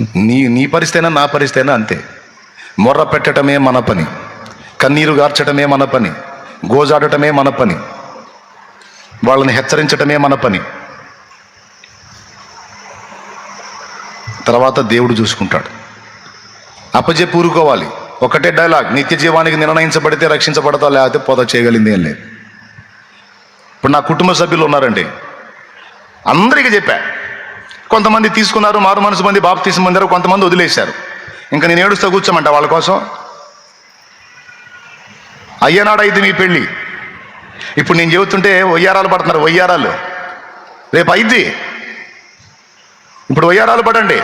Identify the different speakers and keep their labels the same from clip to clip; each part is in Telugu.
Speaker 1: నీ నీ పరిస్థితైనా నా పరిస్థితైనా అంతే. మొర్ర పెట్టడమే మన పని. కన్నీరు గార్చడమే మన పని. గోజాడటమే మన పని. వాళ్ళని హెచ్చరించటమే మన పని. తర్వాత దేవుడు చూసుకుంటాడు. అప్పచెప్పి ఊరుకోవాలి ఒకటే డైలాగ్ నిత్య జీవానికి నిర్ణయించబడితే రక్షించబడతా లేకపోతే పోత చేయగలిగింది ఏం లేదు. ఇప్పుడు నా కుటుంబ సభ్యులు ఉన్నారండి. అందరికీ చెప్పా. కొంతమంది తీసుకున్నారు మారు మనసు మంది బాబు తీసుకున్నారు కొంతమంది వదిలేశారు. ఇంకా నేను ఏడుస్తూ కూర్చోమంట వాళ్ళ కోసం? అయ్యనాడు అయితే మీ పెళ్ళి. ఇప్పుడు నేను చెబుతుంటే వయ్యారాలు పడుతున్నారు వయ్యారాలు. రేపు అయిద్ది ఇప్పుడు వయ్యారాలు పడండి.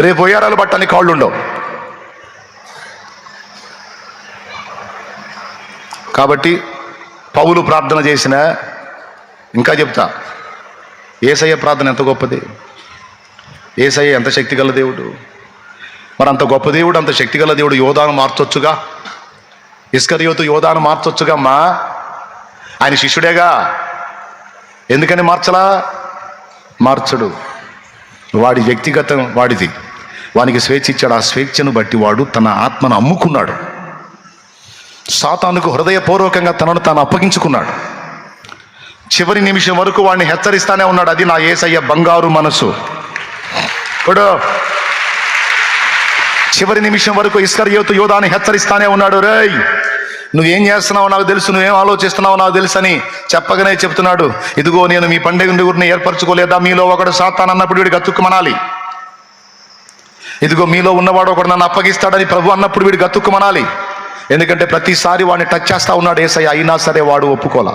Speaker 1: రేపు వయ్యారాలు పట్టడానికి కాళ్ళు ఉండవు కాబట్టి పౌలు ప్రార్థన చేసిన ఇంకా చెప్తా. ఏసయ్య ప్రార్థన ఎంత గొప్పది? ఏసయ్య ఎంత శక్తిగల దేవుడు? మరి అంత గొప్ప దేవుడు అంత శక్తిగల దేవుడు యోధాను మార్చొచ్చుగా? ఇస్కరియోతు యోధాను మార్చొచ్చుగా అమ్మా? ఆయన శిష్యుడేగా? ఎందుకని మార్చలా? మార్చడు. వాడి వ్యక్తిగతం వాడిది. వానికి స్వేచ్ఛ ఇచ్చాడు. ఆ స్వేచ్ఛను బట్టి వాడు తన ఆత్మను అమ్ముకున్నాడు. సాతానుకు హృదయపూర్వకంగా తనను తాను అప్పగించుకున్నాడు. చివరి నిమిషం వరకు వాడిని హెచ్చరిస్తానే ఉన్నాడు. అది నా ఏసయ్య బంగారు మనసు. ఇప్పుడు చివరి నిమిషం వరకు ఇస్కరియోతు యోధాని హెచ్చరిస్తానే ఉన్నాడు. రేయ్ నువ్వేం చేస్తున్నావో నాకు తెలుసు నువ్వేం ఆలోచిస్తున్నావో నాకు తెలుసు అని చెప్పగానే చెప్తున్నాడు. ఇదిగో నేను మీ పండుగ గురిని ఏర్పరచుకోలేదా? మీలో ఒకడు సాతాన్ అన్నప్పుడు వీడికి గతుక్కుమనాలి ఇదిగో మీలో ఉన్నవాడు ఒకడు నన్ను అప్పగిస్తాడని ప్రభు అన్నప్పుడు వీడు గతుక్కుమనాలి ఎందుకంటే ప్రతిసారి వాడిని టచ్ చేస్తా ఉన్నాడు ఏసయ్య. అయినా సరే వాడు ఒప్పుకోలా.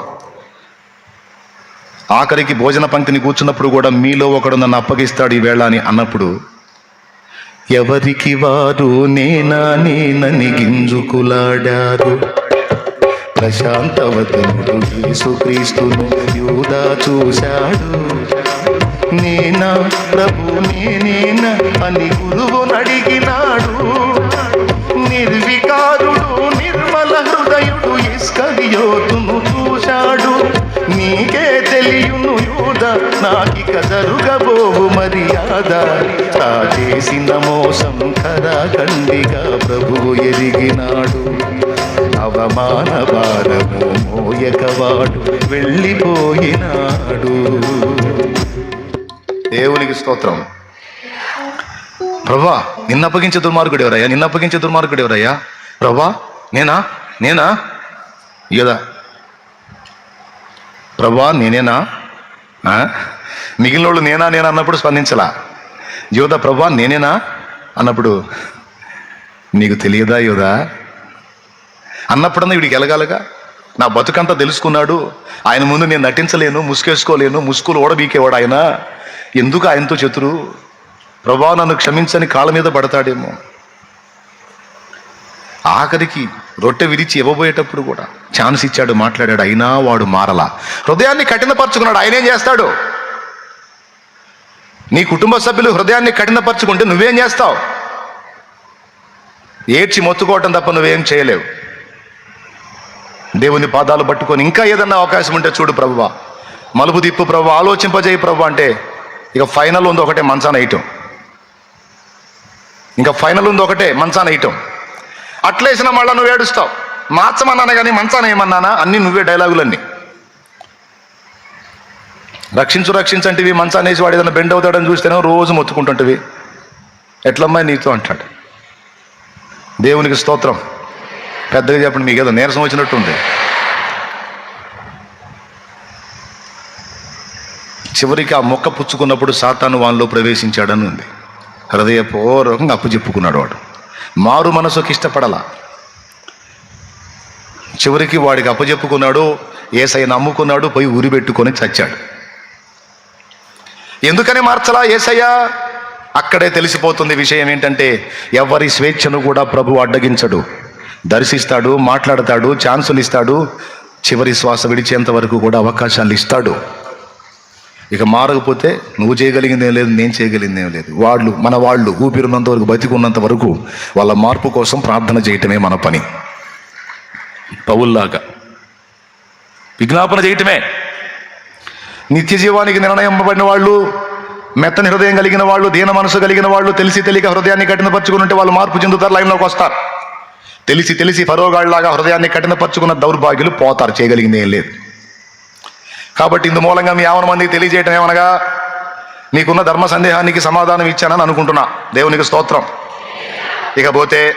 Speaker 1: ఆఖరికి భోజన పంక్తిని కూర్చున్నప్పుడు కూడా మీలో ఒకడు నన్ను అప్పగిస్తాడు ఈ వేళ అని అన్నప్పుడు ఎవరికి వారు నేనా నేనని గింజుకులాడారు. ప్రశాంతవతనుడు యేసుక్రీస్తును యూదా చూశాడు. నేనా ప్రభు నేనేనా అని గురువు అడిగినాడు నిర్వికారుడు నిర్మల హృదయుడు ఇస్కరియోతును నాకిక జరుగబోవు మర్యాద. తా చేసిన మోసం ఖరాఖండిగా ప్రభువు ఎదిగినాడు. అవమాన భారము మోయకవాడు వెళ్ళిపోయినాడు. దేవునికి స్తోత్రం. ప్రభా నిన్న అప్పగించే దుర్మార్గుడు ఎవరయ్యా? నిన్న అప్పగించే దుర్మార్గుడు ఎవరయ్యా? ప్రభా నేనా? నేనా? కదా ప్రభా నేనేనా? మిగిలిన వాళ్ళు నేనా నేనా అన్నప్పుడు స్పందించలా. యోధ ప్రభా నేనేనా అన్నప్పుడు నీకు తెలియదా యోధా? అన్నప్పుడన్నా వీడికి ఎలగాలగా? నా బతుకంతా తెలుసుకున్నాడు. ఆయన ముందు నేను నటించలేను ముసుకేసుకోలేను ముసుగులు ఓడబీకేవాడు ఆయన. ఎందుకు ఆయనతో చతురు ప్రభా నన్ను క్షమించని కాళ్ళ మీద పడతాడేమో. ఆఖరికి రొట్టె విరిచి ఇవ్వబోయేటప్పుడు కూడా ఛాన్స్ ఇచ్చాడు మాట్లాడాడు అయినా వాడు మారలా. హృదయాన్ని కఠినపరుచుకున్నాడు ఆయన ఏం చేస్తాడు? నీ కుటుంబ సభ్యులు హృదయాన్ని కఠినపరుచుకుంటే నువ్వేం చేస్తావు? ఏడ్చి మొత్తుకోవటం తప్ప నువ్వేం చేయలేవు. దేవుని పాదాలు పట్టుకొని ఇంకా ఏదన్నా అవకాశం ఉంటే చూడు ప్రభువా. మలుపు దిప్పు ప్రభు ఆలోచింపజేయి ప్రభు అంటే ఇక ఫైనల్ ఉంది ఒకటే మంచాన వేయటం ఇంకా ఫైనల్ ఉంది ఒకటే మంచాన వేయటం అట్లేసిన మళ్ళీ నువ్వు ఏడుస్తావు. మార్చమన్నాను కానీ మంచాన ఏమన్నానా? అన్ని నువ్వే డైలాగులన్నీ. రక్షించు రక్షించంటివి మంచాన వేసి వాడు ఏదైనా బెండ్ అవుతాడని చూస్తేనే రోజు మొత్తుకుంటుంటివి. ఎట్లమ్మాయి నీతో అంటాడు. దేవునికి స్తోత్రం. పెద్దగా చెప్పండి మీకు ఏదో నీరసం వచ్చినట్టుంది. చివరికి ఆ మొక్క పుచ్చుకున్నప్పుడు సాతాను వానిలో ప్రవేశించాడని ఉంది. హృదయపూర్వకంగా అప్పు చెప్పుకున్నాడు వాడు. మారు మనసుకి ఇష్టపడలా. చివరికి వాడికి అప్పచెప్పుకున్నాడు ఏసై నమ్ముకున్నాడు పోయి ఉరి పెట్టుకొని చచ్చాడు. ఎందుకని మార్చలా ఏసయ్య? అక్కడే తెలిసిపోతుంది విషయం ఏంటంటే ఎవరి స్వేచ్ఛను కూడా ప్రభు అడ్డగించడు. దర్శిస్తాడు మాట్లాడతాడు ఛాన్సులు ఇస్తాడు చివరి శ్వాస విడిచేంత వరకు కూడా అవకాశాలు ఇస్తాడు. ఇక మారకపోతే నువ్వు చేయగలిగిందేం లేదు నేను చేయగలిగిందేం లేదు. వాళ్ళు మన వాళ్ళు ఊపిరినంత వరకు బతికున్నంత వరకు వాళ్ళ మార్పు కోసం ప్రార్థన చేయటమే మన పని. పౌల్లాగా. విజ్ఞాపన చేయటమే. నిత్య జీవానికి నిర్ణయింపబడిన వాళ్ళు మెత్తని హృదయం కలిగిన వాళ్ళు దీన మనసు కలిగిన వాళ్ళు తెలిసి తెలియక హృదయాన్ని కఠినపరుచుకుని ఉంటే వాళ్ళు మార్పు చెందుతారు లైన్లోకి వస్తారు. తెలిసి తెలిసి ఫరోగాళ్ళలాగా హృదయాన్ని కఠినపరుచుకున్న దౌర్భాగ్యులు పోతారు చేయగలిగింది ఏం లేదు. కాబట్టి ఇందు మూలంగా మీ యావన మంది తెలియజేయటం ఏమనగా మీకున్న ధర్మ సందేహానికి సమాధానం ఇచ్చానని అనుకుంటున్నా. దేవునికి స్తోత్రం. ఇకపోతే